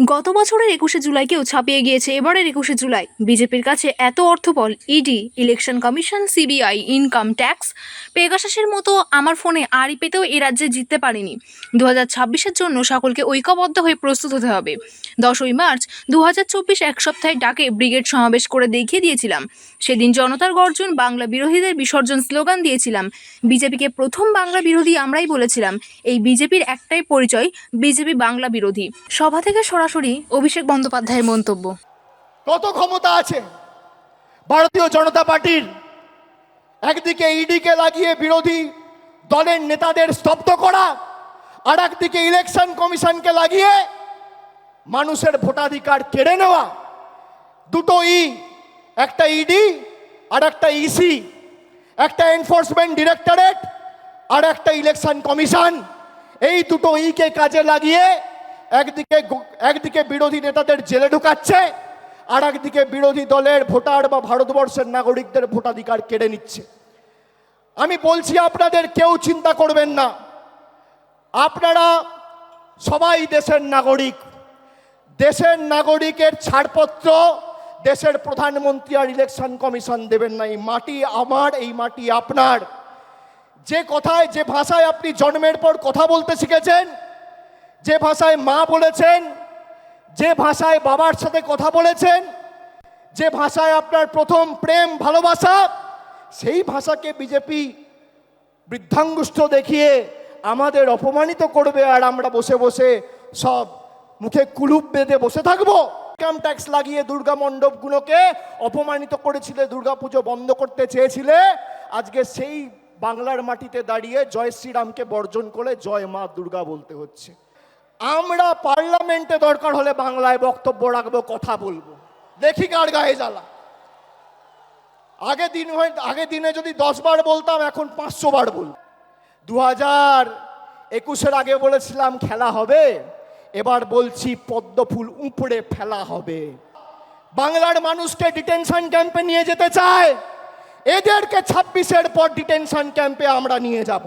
গত বছরের একুশে জুলাইকেও ছাপিয়ে গিয়েছে এবারের একুশে জুলাই। বিজেপির কাছে এত অর্থবল ED election commission CBI income tax পেগাসাসের মতো আমার ফোনে আড়ি পেতেও এ রাজ্যে জিততে পারিনি। দু হাজার ছাব্বিশের জন্য সকলকে ঐক্যবদ্ধ হয়ে প্রস্তুত হতে হবে। দশই মার্চ দু হাজার চব্বিশ এক সপ্তাহে ডাকে ব্রিগেড সমাবেশ করে দেখিয়ে দিয়েছিলাম। সেদিন জনতার গর্জন, বাংলা বিরোধীদের বিসর্জন স্লোগান দিয়েছিলাম। বিজেপিকে প্রথম বাংলা বিরোধী আমরাই বলেছিলাম। এই বিজেপির একটাই পরিচয়, বিজেপি বাংলা বিরোধী। সভা থেকে সরাসরি অভিষেক বন্দ্যোপাধ্যায়ের মন্তব্য। কত ক্ষমতা আছে? ভারতীয় জনতা পার্টির একদিকে ইডিকে লাগিয়ে বিরোধী দলের নেতাদের স্তব্ধ করা আর একদিকে ইলেকশন কমিশনকে লাগিয়ে মানুষের ভোটাধিকার কেড়ে নেওয়া। দুটো ই, একটা ইডি আর একটা ইসি, একটা এনফোর্সমেন্ট ডিরেক্টরেট আর একটা ইলেকশন কমিশন। এই দুটো ইকে কাজে লাগিয়ে একদিকে একদিকে বিরোধী নেতাদের জেলে ঢুকাচ্ছে, আর একদিকে বিরোধী দলের ভোটার বা ভারতবর্ষের নাগরিকদের ভোটাধিকার কেড়ে নিচ্ছে। আমি বলছি, আপনাদের কেউ চিন্তা করবেন না। আপনারা সবাই দেশের নাগরিক। দেশের নাগরিকের ছাড়পত্র দেশের প্রধানমন্ত্রী আর ইলেকশন কমিশন দেবেন না। এই মাটি আমার, এই মাটি আপনার। যে কথায়, যে ভাষায় আপনি জন্মের পর কথা বলতে শিখেছেন যে ভাষায় মা বলেছেন, যে ভাষায় বাবার সাথে কথা বলেছেন, যে ভাষায় আপনার প্রথম প্রেম, ভালোবাসা, সেই ভাষাকে বিজেপি বৃদ্ধাঙ্গুষ্ঠ দেখিয়ে আমাদের অপমানিত করবে আর আমরা বসে বসে সব মুখে কুলুপ বেঁধে বসে থাকব। ইনকাম ট্যাক্স লাগিয়ে দুর্গা মণ্ডপগুলোকে অপমানিত করেছিলে, দুর্গাপুজো বন্ধ করতে চেয়েছিলে, আজকে সেই বাংলার মাটিতে দাঁড়িয়ে জয় শ্রীরামকে বর্জন করে জয় মা দুর্গা বলতে হচ্ছে। আমরা পার্লামেন্টে দরকার হলে বাংলায় বক্তব্য রাখব, কথা বলব। দেখি কার গায়ে জ্বালা। আগে দিন হয়, আগে দিনে যদি দশ বার বলতাম, এখন পাঁচশো বার বল দু হাজার একুশের আগে বলেছিলাম, খেলা হবে। এবার বলছি, পদ্ম ফুল উপড়ে ফেলা হবে। বাংলার মানুষকে ডিটেনশন ক্যাম্পে নিয়ে যেতে চায়। এদেরকে ছাব্বিশের পর ডিটেনশন ক্যাম্পে আমরা নিয়ে যাব।